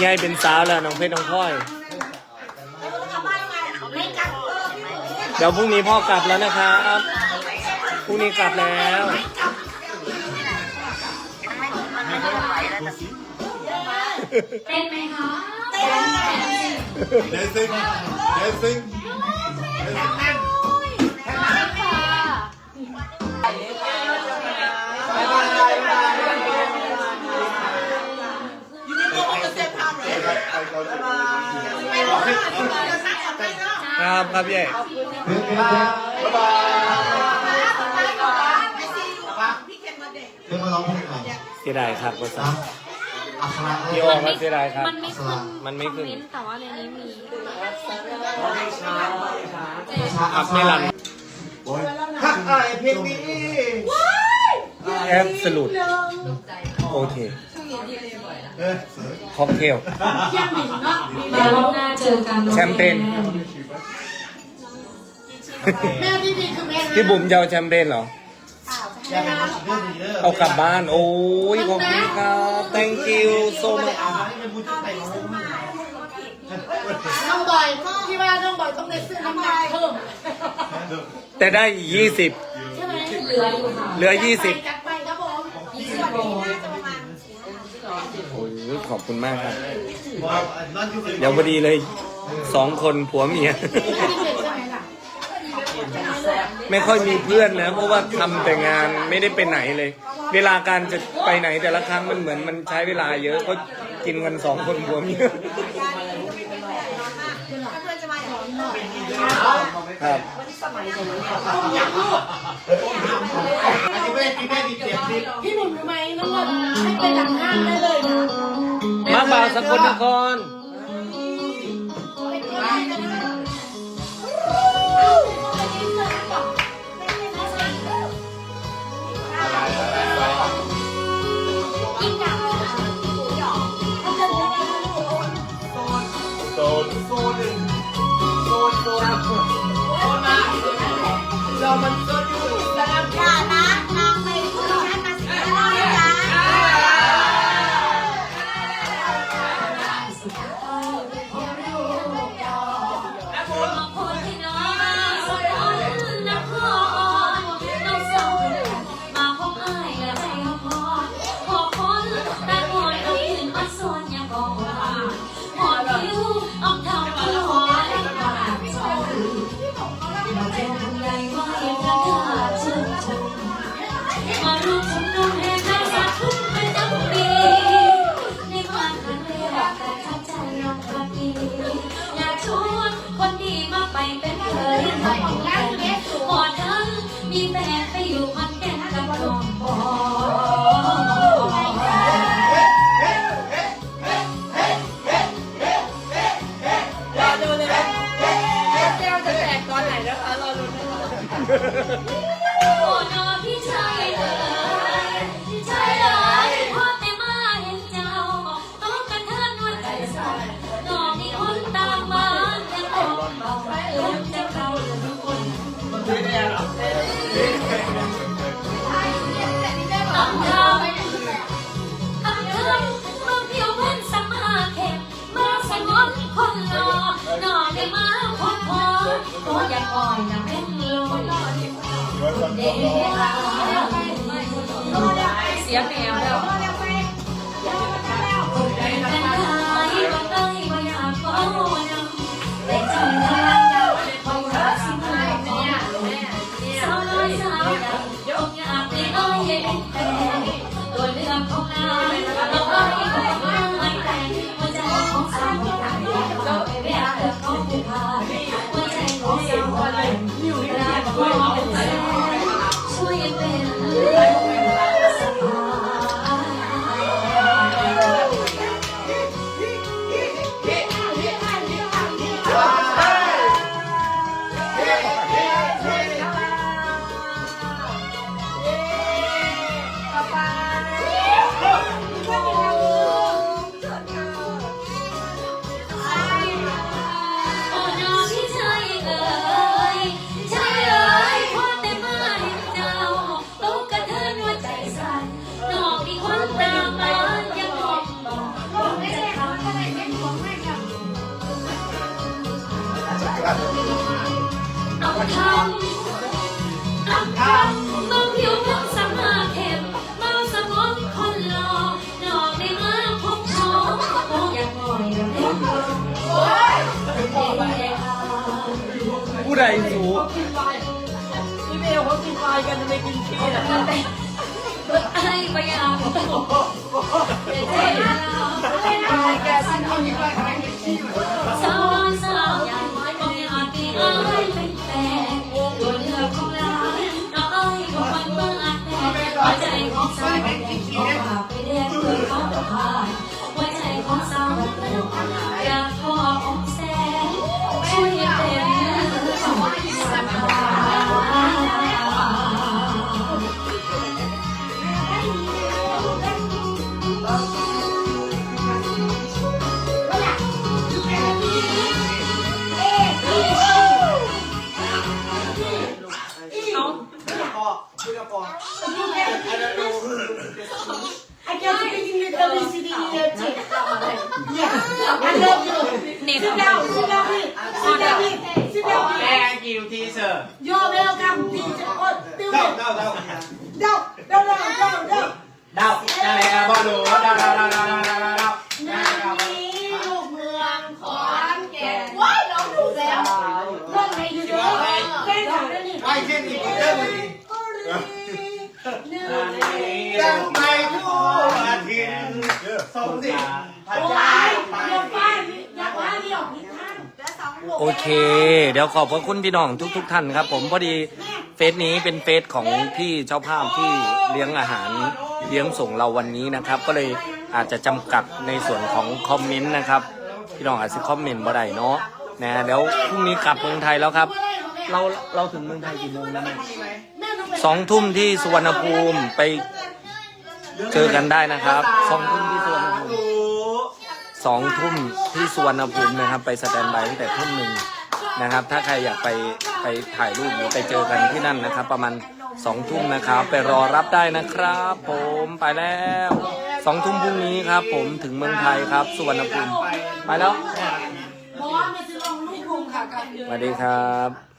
ใหญ่เป็นสาวแล้วน้องเพชรน้องพลอย เดี๋ยวพรุ่งนี้พ่อกลับแล้วนะครับพรุ่งนี้กลับแล้วเป็นไหมคะ Dancing, dancing. ค รับครับพี่เอกบ๊ายบายเดี๋ยวมาร้องเพลงหน่อยเสียดายครับภาษาอัคระพี่โอมาเสียดายครับ มันไม่ขึ้นมันไม่ขึ้นแต่ว่าในนี้มีอัพไม่รันฮักไอเพลงนี้แอปสลุดโอเค เออ ค็อกเทล เที่ยงหนึ่งเนาะมีเวเวาอบหน้าเจอกันโรงแชมเปญ แม่ที่ดีคือแม่ที่บุ๋มจะเอาแชมเปญเหรอเอากลับบ้าน โอ้ยขอบคุณครับ thank you so much เอาต้เป็นผู้ช่วยไปองบอยที่ว่าน้องบอยต้องได้เสื้อน้ำลายเพิ่มแต่ได้ยี่สิบเหลือยี่สิบ ขอบคุณมากครับว่านั่นคือเดี๋ยวพอดีเลยสองคนผัวเมียที่เด็กใช่ไหมล่ะไม่ค่อยมีเพื่อนนะ เพราะว่าทำแต่งานไม่ได้ไปไหนเลย เวลาการจะไปไหนแต่ละครั้งมันเหมือนมันใช้เวลาเยอะก็กินกันสองคนผัวเมียครับอันนี้ไม่ได้กินไม่ได้กินเจ็บดิพี่หนุ่มทำไมน้องบอยให้ไปหลังห้างได้เลยนะมา บ่าวสกลนคร มา อื้อมจะเข้าเรื่องคนต้องทำทำเทินเมือเพียวเพื่อนสัมมาเข็มมาสงบคนรอนองได้มาพบพอก็อยากอ่อยนะเป็น เสียแมวแล้วเป็นไทยก็ได้บ่อยากขอวนำแต่ใจทางยาวคงรักสิ่งใดเนี่ยสาวน้อยส ผู้ใดสูพี่เบลเขากินไฟกันทำไมกินขี้ล่ะ พรไว้ใจของสาวอยากขอองแสงช่วยเต็มสัมภาคุยอคุกับ I can't speak in the double. Yeah. I love you. Sit down, sit down, please. sit down, please. sit down. Please. Thank you, teacher. You're welcome, teacher. Oh, no, no, no. โอเค เดี๋ยวขอบพระคุณพี่น้องทุก ๆท่านครับ ผมพอดีเฟซนี้เป็นเฟซของพี่เจ้าภาพที่เลี้ยงอาหารเลี้ยงส่งเราวันนี้นะครับ ก็เลยอาจจะจำกัดในส่วนของคอมเมนต์นะครับพี่น้องอาจจะคอมเมนต์บ่ได้เนาะนะเดี๋ยวพรุ่งนี้กลับเมืองไทยแล้วครับ เราเราถึงเมืองไทยกี่โมงนะแม่สองทุ่มที่สุวรรณภูมิไปเจอกันได้นะครับสองทุ่ม สองทุ่มที่สุวรรณภูมินะครับ ไปสแตนบายตั้งแต่ทุ่มหนึ่งนะครับ ถ้าใครอยากไปไปถ่ายรูปหรือไปเจอกันที่นั่นนะครับ ประมาณสองทุ่มนะครับ ไปรอรับได้นะครับ ผมไปแล้วสองทุ่มพรุ่งนี้ครับ ผมถึงเมืองไทยครับ สุวรรณภูมิไปแล้ว บอสมาซื้อลองลูกคุมค่ะกับสวัสดีครับ